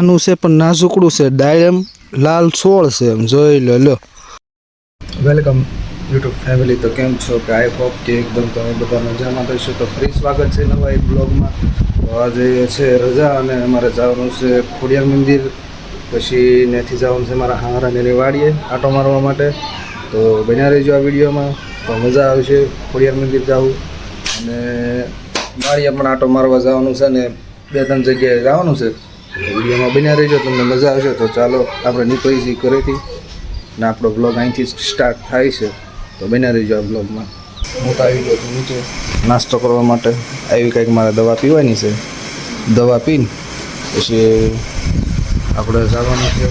નાનું છે, પણ નાઝુકડું છે. ડાયમ લાલ છોડ છે એમ. જોઈ લો લો. Welcome, YouTube family. તો કેમ છો? કે આઈ હોપ કે એકદમ તમે બધા મજામાં થશો તો ફરી સ્વાગત છે નવા એક બ્લોગમાં. તો આજે છે રજા અને અમારે જવાનું છે ખોડિયાર મંદિર. પછી ત્યાંથી જવાનું છે મારા હારાની વાડીએ આટો મારવા માટે. તો બન્યા રહેજો આ વિડીયોમાં. તો મજા આવશે ખોડિયાર મંદિર જવું. અને વાડીએ પણ આટો મારવા જવાનું છે ને બે ત્રણ જગ્યાએ જવાનું છે. વિડીયોમાં બન્યા રહેજો, તમને મજા આવશે. તો ચાલો, આપણે નીકળી જઈએ ઘરેથી. ને આપણો બ્લોગ અહીંથી સ્ટાર્ટ થાય છે. તો બન્યા રહેજો આ બ્લોગમાં હું તો આવી ગયો નીચે. નાસ્તો કરવા માટે. આવી કંઈક મારે દવા પીવાની છે. દવા પીને પછી આપણે જવાનું છે.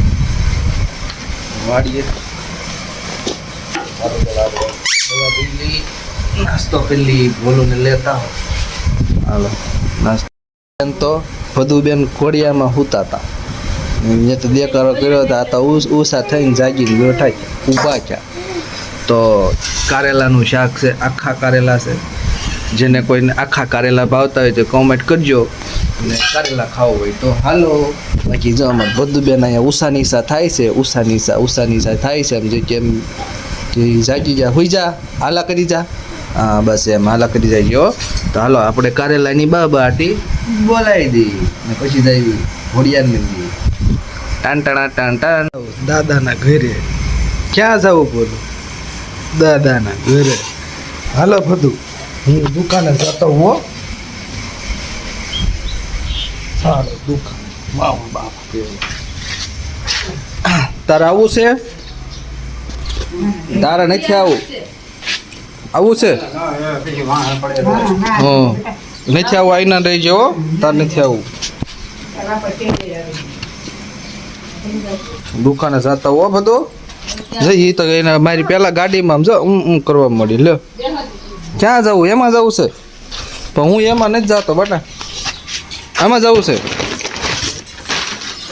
વાડીએ. દવા પી નાસ્તો કરી લઈ બોલુને લેતા હાલો, નાસ્તો. તો ભદુબેન ઘોડિયામાં સૂતા હતા મેં તો દેકારો કર્યો હતો તો ઉષા થઈને જાગીને બેઠા ઊભા થયા તો કારેલાનું શાક છે, આખા કારેલા છે. જેને કોઈને આખા કારેલા ભાવતા હોય તો કોમેન્ટ કરજો. અને કારેલા ખાવું હોય તો હાલો. બાકી જો અમારે ભદુબેન અહીંયા ઉષા નિશા થાય છે, ઉષા નિશા ઉષા નિશા થાય છે. એમ જે કેમ જાગી જા હોઈ જા, હાલા કરી જા. હા, બસ એમ, હાલા કરી જાય તો હાલો, આપણે કારેલાની બાબાટી બોલાવી દઈ ને પછી જઈ ઘોડિયાર મંદિર ટાણ ટાણા ટાણ ટાણ દાદાના ઘરે. ક્યાં જવું બોલું? દાદાના ઘરે. હાલો બધું. હું દુકાને જતો હો સારો દુકાન. વાહ બાપા તારે આવું છે? તારે નથી આવું? આવું છે? હા. નથી આવું, આવીને રહી જવો તાર નથી આવું. દુકાને જતા હો બધો. જઈ તો એને મારી પેલા ગાડીમાં જો હું કરવા મળી. લે ક્યાં જવું? એમાં જવું છે? પણ હું એમાં નથી જતો, બટા. આમાં જવું છે?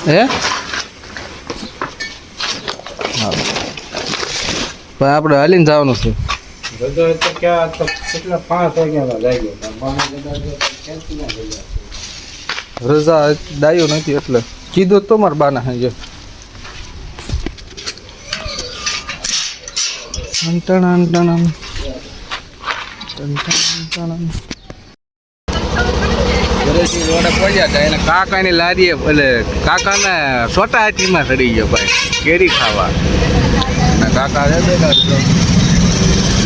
હે? હા. પણ આપણે હાલીને જવાનું છે. રજા તો ક્યાં કેટલા પાંચ વાગ્યામાં લાગ્યો વાગ્યા ક્યાંથી ના ગયા રજા ડાયો નથી એટલે. કીધું તો મારા બાના હાજર કાકાની લારીએ એટલે કાકાને છોટા હાથીમાં ચડી ગયો ભાઈ કેરી ખાવા. કાકા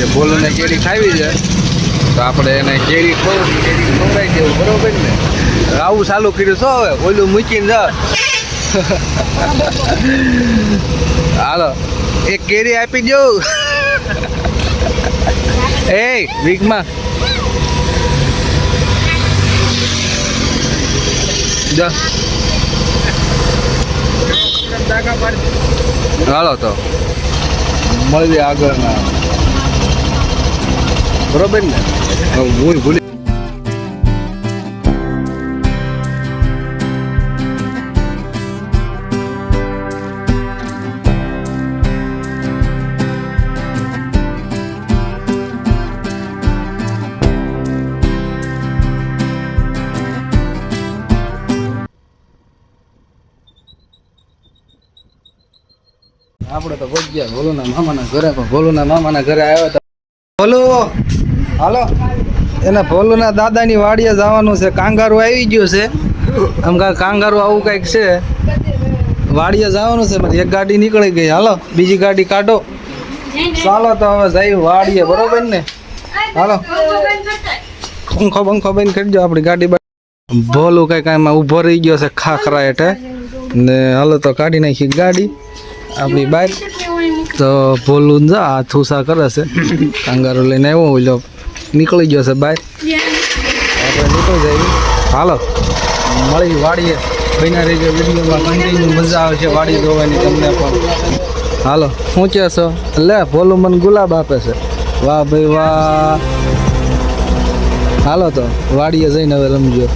છે. બોલોને કેરી ખાવી છે, તો આપણે એને કેરી ખવડાવી કેરી ખવડાવી દેવું, બરોબર ને? આવું ચાલુ કર્યું છો હવે, ઓલું મૂકીને જ. હાલો, એક કેરી આપી દો એ, વીકમાં. હાલો તો. મળીએ આગળના. બરોબર ને? હું ભૂલી આપણે તો ભોગ્યા ભોલુના મામાના ઘરે, પણ ભોલુના મામાના ઘરે આવ્યા તો ભોલુ. હાલો. એના ભોલુના દાદાની વાડીએ જવાનું છે. કાંગારું આવી ગયું છે. આમ કાંઈ કાંગારું આવું કંઈક છે. વાડીએ જવાનું છે પછી એક ગાડી નીકળી ગઈ. હાલો, બીજી ગાડી કાઢો. ચાલો તો હવે જઈ વાડીએ, બરોબર ને? હાલો. પંખો પંખો બંધ કરજો આપણી ગાડી ભોલું કંઈક આમાં ઊભો રહી ગયો છે, ખાખરા હેઠે. ને હાલો તો કાઢી નાખી ગાડી. આપણી બાઇક તો ભોલું જા, આ થૂસા કરે છે. કાંગારો લઈને આવ્યો, ઓલો નીકળી ગયો છે બાય. આપણે નીકળી જાય હાલો, મળી વાડીએ. બન્યા રહીજો વિડીયોમાં કન્ટિન્યુ મજા આવશે વાડી જોવાની તમને પણ. હાલો, શું કહે છો? લે, ભોલું મને ગુલાબ આપે છે. વાહ ભાઈ, વાહ. હાલો તો, વાડીએ જઈને હવે રમજો.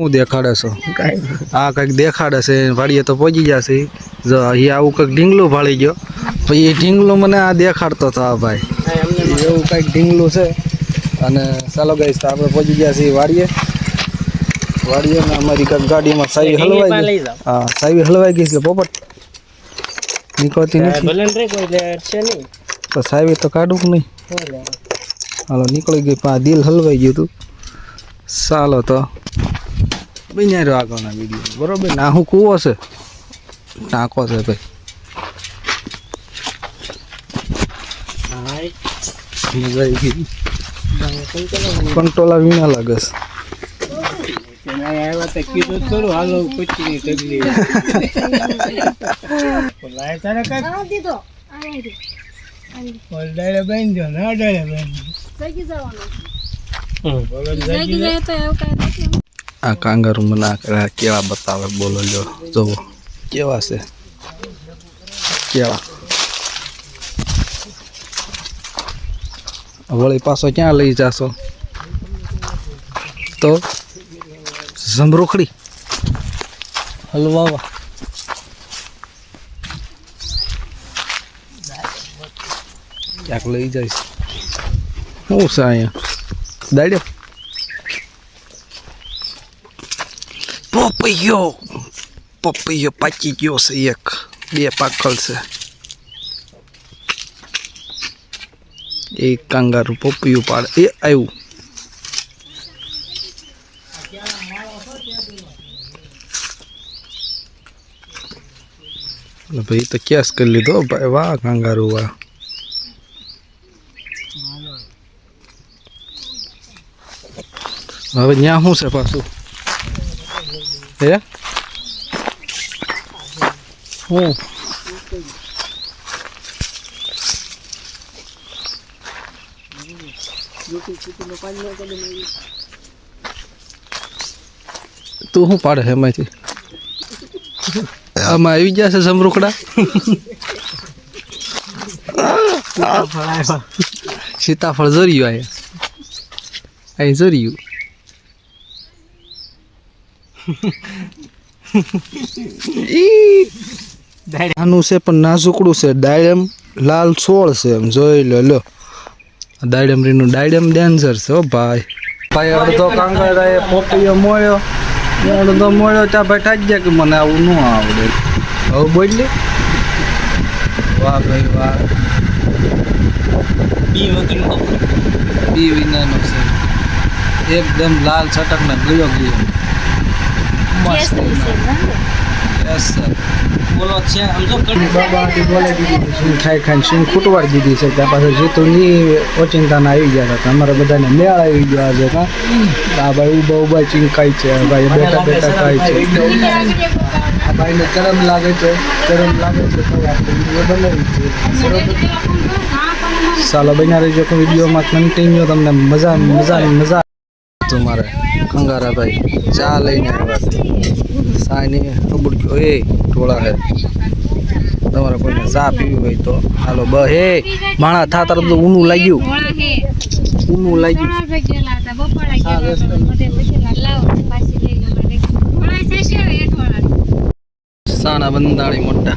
શું દેખાડે છો? આ કંઈક દેખાડે છે વાડીએ તો પહોંચી જશે જો એ આવું કંઈક ઢીંગલું ભાળી ગયો. પછી એ ઢીંગલું મને આ દેખાડતો હતો આ ભાઈ. એવું કંઈક ઢીંગલું છે. અને ચાલો ગઈ તો આપણે પહોંચી ગયા છીએ વાડીએ. વાડીએ ને અમારી કંઈક ગાડીમાં સાવી હલવાઈ ગઈ. હા સાવી હલવાઈ ગઈ છે પોપટ. નીકળતી નથી. તો સાવી તો કાઢું નહીં? હાલો નીકળી ગઈ પણ દિલ હલવાઈ ગયું હતું. ચાલો તો. બન્યા રહ્યો આગળના વીડિયો બરોબર? ના હું કૂવો છે. ટાંકો છે ભાઈ. કંટોલા વિના લાગે છે. આ કાંગારું મને આ કેવા બતાવે બોલો લ્યો. જોવો. કેવા છે? કેવા? વળી પાછો ક્યાં લઈ જાશો? તો જમરૂખડી હલવાવા. ક્યાંક લઈ જઈશ. શું છે અહીંયા? દાડ્યો? પપૈયો પપૈયો પાકી ગયો છે એક બે પાકલ છે એક કાંગારું પપૈયું પાડે એ આવ્યું ભાઈ તો કેસ કરી લીધો ભાઈ વાહ કાંગારું વાહ હવે ત્યાં શું છે પાછું હે હું તું શું પાડે એમાંથી આમાં આવી ગયા છે સમરૂખડા સીતાફળ જોર્યું અહીંયા અહીં જોર્યું આનું છે પણ નાજુકડું છે. ડાયડમ લાલ છોડ છે એમ જોઈ લો લો. ડાયડમ રીનું ડાયડમ ડેન્જર છે હો ભાઈ. ભાઈ અડધો કાંગડા એ પોપીઓ મોળ્યો. અડધો મોળ્યો ત્યાં ભાઈ જ ગયા કે મને આવું ન આવડે. હવે બોલી વાહ ભાઈ વાહ. બી વિનાનો છે. એકદમ લાલ છટક ને ગયો ગયો. મસ્ત. યસ સર શું ખાઈ ખાઈને શું ખૂટવાડી દીધી છે ત્યાં પાછળ જીતુની ઓચિંતાના આવી ગયા હતા. અમારે બધાને મેળ આવી ગયા છે આ ભાઈ ઊભા ઊભા ચીંકાય છે ભાઈ બેઠા બેઠા ખાય છે. આ ભાઈને ચરમ લાગે છે ચરમ લાગે છે તો આપણે બનાવી છે. ચાલો બન્યા રહેજો વિડીયોમાં કન્ટિન્યુ તમને મજા મજા મજા તમારે કંગારાભાઈ ચા લઈને આવ્યા સાની અબુડક્યો એ ટોળા હે. તમારે કોઈને ચા પીવી હોય તો હાલો, બ હે. માણા થા તરફ તો ઊનું લાગ્યું. ઊનું લાગ્યું. સાણા બંધાણી મોટા.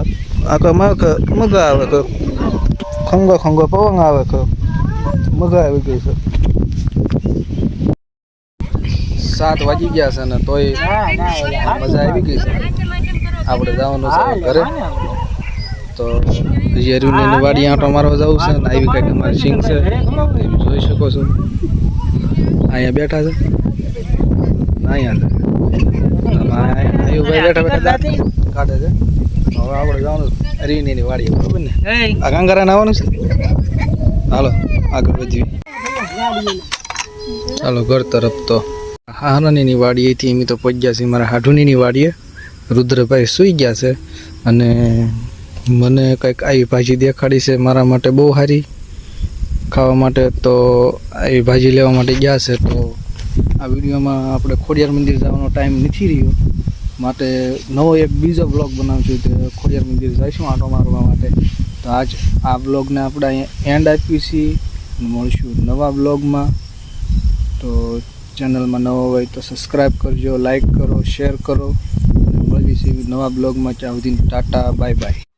આ કે માં કે મગા આવે કે ખંગો ખંગો પવન આવે કે મગા આવી ગઈ છે સાત વાગી ગયા છે ને તોય મજા આવી ગઈ છે આપણે જવાનું છે ઘરે તો યરુની વાડી આંટો મારવા જવું છે ને આવી કંઈક અમારી સિંગ છે જોઈ શકો છો અહીંયા બેઠા છે અહીંયા છે ભાઈ બેઠા બેઠા કાઢે છે હવે આપણે જવાનું રીની વાડી બરોબર ને? આ કાંગારા આવવાનું છે? હાલો આગળ વધીએ. ચાલો ઘર તરફ તો. હારાનીની વાડીએથી અમે તો પહોંચ્યા છીએ મારા હાઢુનીની વાડીએ. રુદ્રભાઈ સૂઈ ગયા છે અને મને કંઈક આવી ભાજી દેખાડી છે મારા માટે બહુ સારી. ખાવા માટે તો આવી ભાજી લેવા માટે ગયા છે તો આ વિડીયોમાં આપણે ખોડિયાર મંદિર જવાનો ટાઈમ નથી રહ્યો. માટે નવો એક બીજો બ્લોગ બનાવશું તે ખોડિયાર મંદિર જઈશું આંટો મારવા માટે. તો આજ આ બ્લોગને આપણે અહીંયા એન્ડ આપીએ છીએ. મળશું નવા બ્લોગમાં તો ચેનલમાં નવો હોય તો સબસ્ક્રાઈબ કરજો લાઈક કરો શેર કરો. મળીશું નવા બ્લોગમાં ત્યાં ટાટા બાય બાય